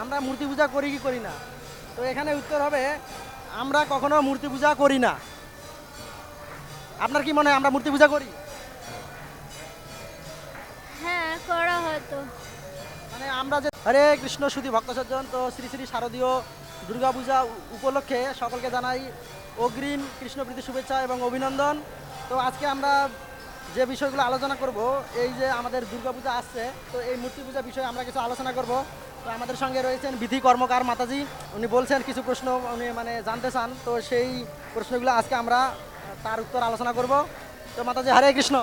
আমরা মূর্তি পূজা করি কি করি না? তো এখানে উত্তর হবে আমরা কখনো মূর্তি পূজা করি না। আপনার কি মনে হয় আমরা মূর্তি পূজা করি? হ্যাঁ করা হয়তো। মানে আমরা যে হরে কৃষ্ণ সুধী ভক্ত সজ্জন তো শ্রী শ্রী শারদীয় দুর্গাপূজা উ- উপলক্ষে সকলকে জানাই অগ্রিম কৃষ্ণপ্রীতি শুভেচ্ছা এবং অভিনন্দন। তো আজকে আমরা যে বিষয়গুলো আলোচনা করব এই যে আমাদের দুর্গাপূজা আসছে তো এই মূর্তি পূজা বিষয়ে আমরা কিছু আলোচনা করব। তো আমাদের সঙ্গে রয়েছেন বিধি কর্মকার মাতাজি উনি বলছেন কিছু প্রশ্ন উনি মানে জানতে চান তো সেই প্রশ্নগুলো আজকে আমরা তার উত্তর আলোচনা করব। তো মাতাজি হরে কৃষ্ণ।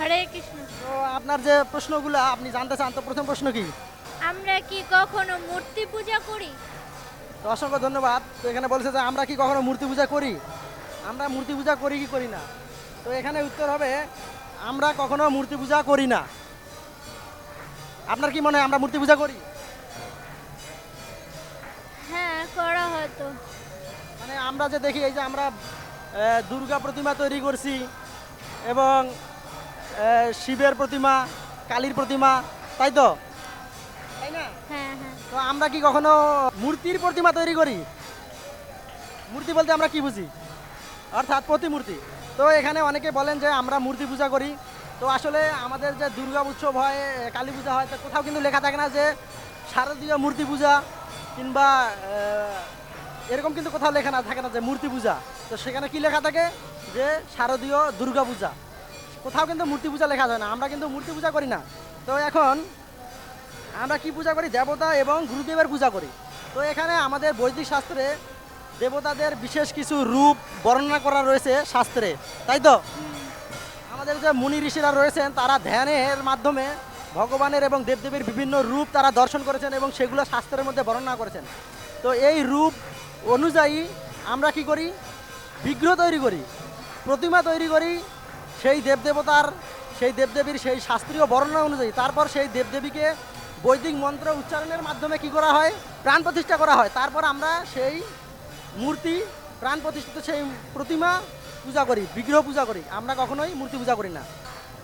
হরে কৃষ্ণ। তো আপনার যে প্রশ্নগুলো আপনি জানতে চান তো প্রথম প্রশ্ন কি? আমরা কি কখনো মূর্তি পূজা করি? তো অসংখ্য ধন্যবাদ। তো এখানে বলছে যে আমরা কি কখনো মূর্তি পূজা করি? আমরা মূর্তি পূজা করি কি করি না? তো এখানে উত্তর হবে আমরা কখনো মূর্তি পূজা করি না। আপনার কি মনে হয় আমরা মূর্তি পূজা করি? হ্যাঁ করা হয়তো। মানে আমরা যে দেখি এই যে আমরা আহ, দুর্গা প্রতিমা তৈরি করছি এবং আহ, শিবের প্রতিমা কালীর প্রতিমা তাই তো? তাই না? হ্যাঁ হ্যাঁ। তো আমরা কি কখনো মূর্তির প্রতিমা তৈরি করি? মূর্তি বলতে আমরা কি বুঝি? অর্থাৎ প্রতিমূর্তি। তো এখানে অনেকে বলেন যে আমরা মূর্তি পূজা করি। তো আসলে আমাদের যে দুর্গা উৎসব হয়, কালী পূজা হয়, তো কোথাও কিন্তু লেখা থাকে না যে শারদীয় মূর্তি পূজা কিংবা এরকম কিন্তু কোথাও লেখা না, থাকে না যে মূর্তি পূজা। তো সেখানে কি লেখা থাকে? যে শারদীয় দুর্গা পূজা। কোথাও কিন্তু মূর্তি পূজা লেখা যায় না, আমরা কিন্তু মূর্তি পূজা করি না। তো এখন আমরা কি পূজা করি? দেবতা এবং গুরুদেবের পূজা করি। তো এখানে আমাদের বৈদিক শাস্ত্রে দেবতাদের বিশেষ কিছু রূপ বর্ণনা করা রয়েছে শাস্ত্রে, তাই তো? আমাদের যে মুনি ঋষিরা রয়েছেন, তারা ধ্যানের মাধ্যমে ভগবানের এবং দেবদেবীর বিভিন্ন রূপ তারা দর্শন করেছেন এবং সেগুলো শাস্ত্রের মধ্যে বর্ণনা করেছেন। তো এই রূপ অনুযায়ী আমরা কি করি? বিগ্রহ তৈরি করি, প্রতিমা তৈরি করি, সেই দেবদেবতার, সেই দেবদেবীর সেই শাস্ত্রীয় বর্ণনা অনুযায়ী। তারপর সেই দেবদেবীকে বৈদিক মন্ত্র উচ্চারণের মাধ্যমে কি করা হয়? প্রাণ প্রতিষ্ঠা করা হয়। তারপর আমরা সেই মূর্তি প্রাণ প্রতিষ্ঠিত সেই প্রতিমা পূজা করি বিগ্রহ পূজা করি। আমরা কখনোই মূর্তি পূজা করি না।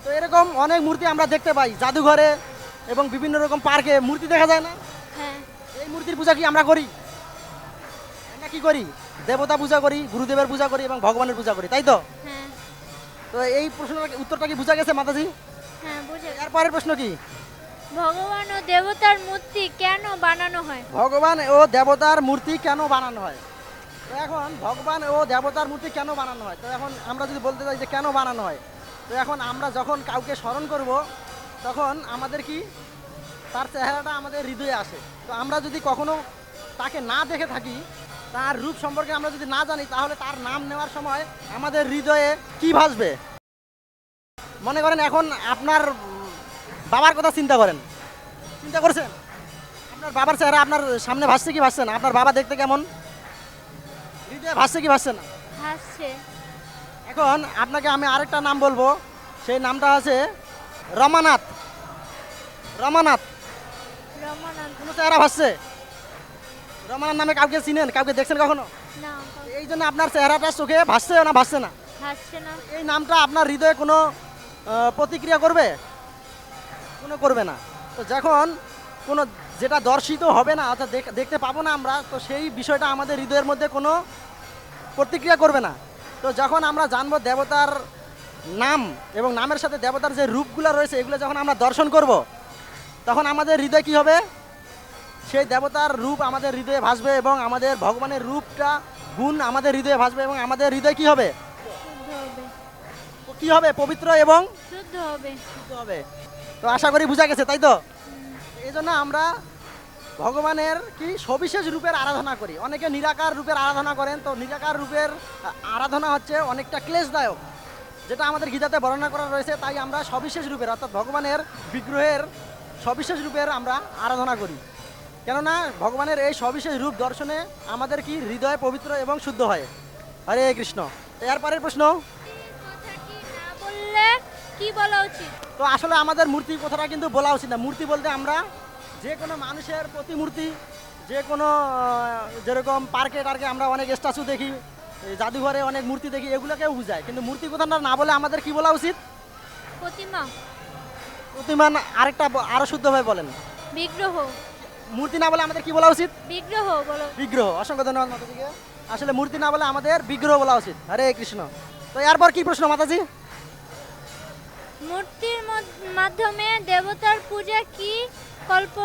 তো এরকম অনেক মূর্তি আমরা দেখতে পাই জাদুঘরে এবং বিভিন্ন রকম পার্কে। মূর্তি দেখা যায় না? হ্যাঁ। এই মূর্তির পূজা কি আমরা করি? আমরা কি করি? দেবতা পূজা করি গুরুদেবের পূজা করি এবং ভগবানের পূজা করি তাই তো? হ্যাঁ। তো এই প্রশ্নটার উত্তরটা কি বোঝা গেছে মাতাজি? হ্যাঁ বুঝে এরপরের প্রশ্ন কি? ভগবান ও দেবতার মূর্তি কেন বানানো হয়? ভগবান ও দেবতার মূর্তি কেন বানানো হয়? তো এখন ভগবান ও দেবতার মূর্তি কেন বানানো হয়? তো এখন আমরা যদি বলতে চাই যে কেন বানানো হয়? তো এখন আমরা যখন কাউকে স্মরণ করব, তখন আমাদের কি? তার চেহারাটা আমাদের হৃদয়ে আসে। তো আমরা যদি কখনো তাকে না দেখে থাকি, তার রূপ সম্পর্কে আমরা যদি না জানি, তাহলে তার নাম নেওয়ার সময় আমাদের হৃদয়ে কি ভাসবে? মনে করেন এখন আপনার বাবার কথা চিন্তা করেন। চিন্তা করছেন? আপনার বাবার চেহারা আপনার সামনে ভাসছে কি ভাসছে না? আপনার বাবা দেখতে কেমন? ভাসছে কি ভাসছে না? হাসছে এখন আপনাকে আমি আরেকটা নাম বলব। সেই নামটা আছে রমানাথ। রমানাথ। কোনো চেহারা ভাসছে? রমানাথ নামে কাউকে চিনেন? কাউকে দেখছেন কখনো? এই জন্য আপনার চেহারাটা চোখে ভাসছে না ভাসছে না? এই নামটা আপনার হৃদয়ে কোনো প্রতিক্রিয়া করবে? কোনো করবে না। তো যখন কোনো যেটা দর্শিত হবে না অর্থাৎ দেখ- দেখতে পাবো না আমরা তো সেই বিষয়টা আমাদের হৃদয়ের মধ্যে কোনো প্রতিক্রিয়া করবে না। তো যখন আমরা জানব দেবতার নাম এবং নামের সাথে দেবতার যে রূপগুলো রয়েছে এগুলো যখন আমরা দর্শন করব তখন আমাদের হৃদয় কি হবে? সেই দেবতার রূপ আমাদের হৃদয়ে ভাসবে এবং আমাদের ভগবানের রূপটা গুণ আমাদের হৃদয়ে ভাসবে এবং আমাদের হৃদয় কি হবে? কি হবে? পবিত্র এবং শুদ্ধ হবে। শুদ্ধ হবে। তো আশা করি বোঝা গেছে তাই তো? এই জন্য আমরা ভগবানের কি সবিশেষ রূপের আরাধনা করি। অনেকে নিরাকার রূপের আরাধনা করেন তো নিরাকার রূপের আরাধনা হচ্ছে অনেকটা ক্লেশদায়ক যেটা আমাদের গীতাতে বর্ণনা করা রয়েছে তাই আমরা সবিশেষ রূপের অর্থাৎ ভগবানের বিগ্রহের সবিশেষ রূপের আমরা আরাধনা করি। কেননা ভগবানের এই সবিশেষ রূপ দর্শনে আমাদের কি হৃদয় পবিত্র এবং শুদ্ধ হয়। হরে কৃষ্ণ। এরপরের প্রশ্ন? কি বলা উচিত? তো আসলে আমাদের মূর্তি কথাটা কিন্তু বলা উচিত না। মূর্তি বলতে আমরা যে কোনো মানুষের প্রতিমূর্তি যে কোনো যেরকম পার্কে টার্কে আমরা অনেক স্ট্যাচু দেখি জাদুঘরে অনেক মূর্তি দেখি এগুলোকেও বুঝায়। কিন্তু মূর্তি কথাটা না বলে আমাদের কি বলা উচিত? প্রতিমা। প্রতিমান আরেকটা আরও শুদ্ধভাবে বলেন। বিগ্রহ। মূর্তি না বলে আমাদের কি বলা উচিত? বিগ্রহ বলো। বিগ্রহ। অসংখ্য ধন্যবাদ মাতাজিকে আসলে মূর্তি না বলে আমাদের বিগ্রহ বলা উচিত। হরে কৃষ্ণ। তো এরপর কি প্রশ্ন মাতাজি? মূর্তির মাধ্যমে দেবতার পূজা কি কল্প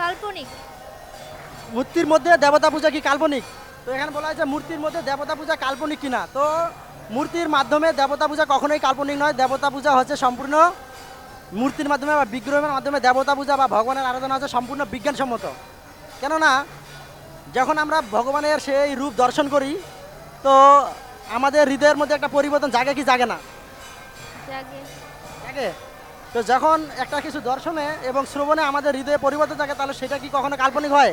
কাল্পনিক। মূর্তির মধ্যে দেবতা পূজা কি কাল্পনিক? তো এখানে বলা হয়েছে মূর্তির মধ্যে দেবতা পূজা কাল্পনিক কিনা। তো মূর্তির মাধ্যমে দেবতা পূজা কখনোই কাল্পনিক নয়। দেবতা পূজা হচ্ছে সম্পূর্ণ মূর্তির মাধ্যমে বা বিগ্রহের মাধ্যমে দেবতা পূজা বা ভগবানের আরাধনা হচ্ছে সম্পূর্ণ বিজ্ঞানসম্মত। কেননা যখন আমরা ভগবানের সেই রূপ দর্শন করি তো আমাদের হৃদয়ের মধ্যে একটা পরিবর্তন জাগে কি জাগে না? জাগে। জাগে? তো যখন একটা কিছু দর্শনে এবং শ্রবণে আমাদের হৃদয়ে পরিবর্তন থাকে তাহলে সেটা কি কখনো কাল্পনিক হয়?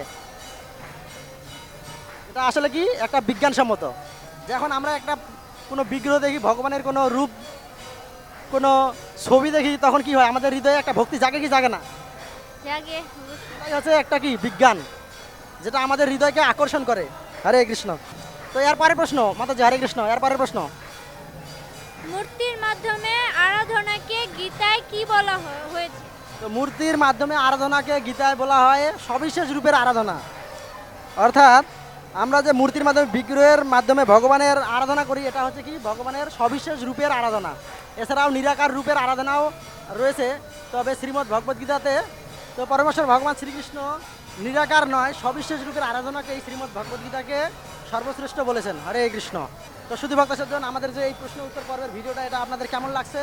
এটা আসলে কি? একটা বিজ্ঞানসম্মত। যখন আমরা একটা কোনো বিগ্রহ দেখি ভগবানের কোনো রূপ কোনো ছবি দেখি তখন কি হয়? আমাদের হৃদয়ে একটা ভক্তি জাগে কি জাগে না? জাগে। হচ্ছে একটা কি? বিজ্ঞান। যেটা আমাদের হৃদয়কে আকর্ষণ করে। হরে কৃষ্ণ। তো এর পরের প্রশ্ন মাতাজি হরে কৃষ্ণ এর পরের প্রশ্ন। মূর্তির মাধ্যমে আরাধনাকে গীতায় বলা হয়েছে? তো মূর্তির মাধ্যমে আরাধনাকে গীতায় বলা হয় সবিশেষ রূপের আরাধনা। অর্থাৎ আমরা যে মূর্তির মাধ্যমে বিগ্রহের মাধ্যমে ভগবানের আরাধনা করি, এটা হচ্ছে কি? ভগবানের সবিশেষ রূপের আরাধনা। এছাড়াও নিরাকার রূপের আরাধনাও রয়েছে। তবে শ্রীমদ্ ভগবদ্গীতাতে তো পরমেশ্বর ভগবান শ্রীকৃষ্ণ নিরাকার নয়, সবিশেষ রূপের আরাধনাকে এই শ্রীমদ্ ভগবদ্গীতাকে সর্বশ্রেষ্ঠ বলেছেন। হরে কৃষ্ণ। তো শুধু ভক্ত সজ্জন, আমাদের যে এই প্রশ্ন উত্তর পর্বের ভিডিওটা, এটা আপনাদের কেমন লাগছে?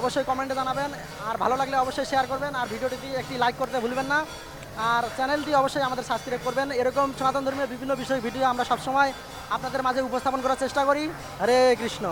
অবশ্যই কমেন্টে জানাবেন। আর ভালো লাগলে অবশ্যই শেয়ার করবেন। আর ভিডিওটি একটি লাইক করতে ভুলবেন না। আর চ্যানেলটি অবশ্যই আমাদের সাবস্ক্রাইব করবেন। এরকম সনাতন ধর্মীয় বিভিন্ন বিষয় ভিডিও আমরা সবসময় আপনাদের মাঝে উপস্থাপন করার চেষ্টা করি। হরে কৃষ্ণ।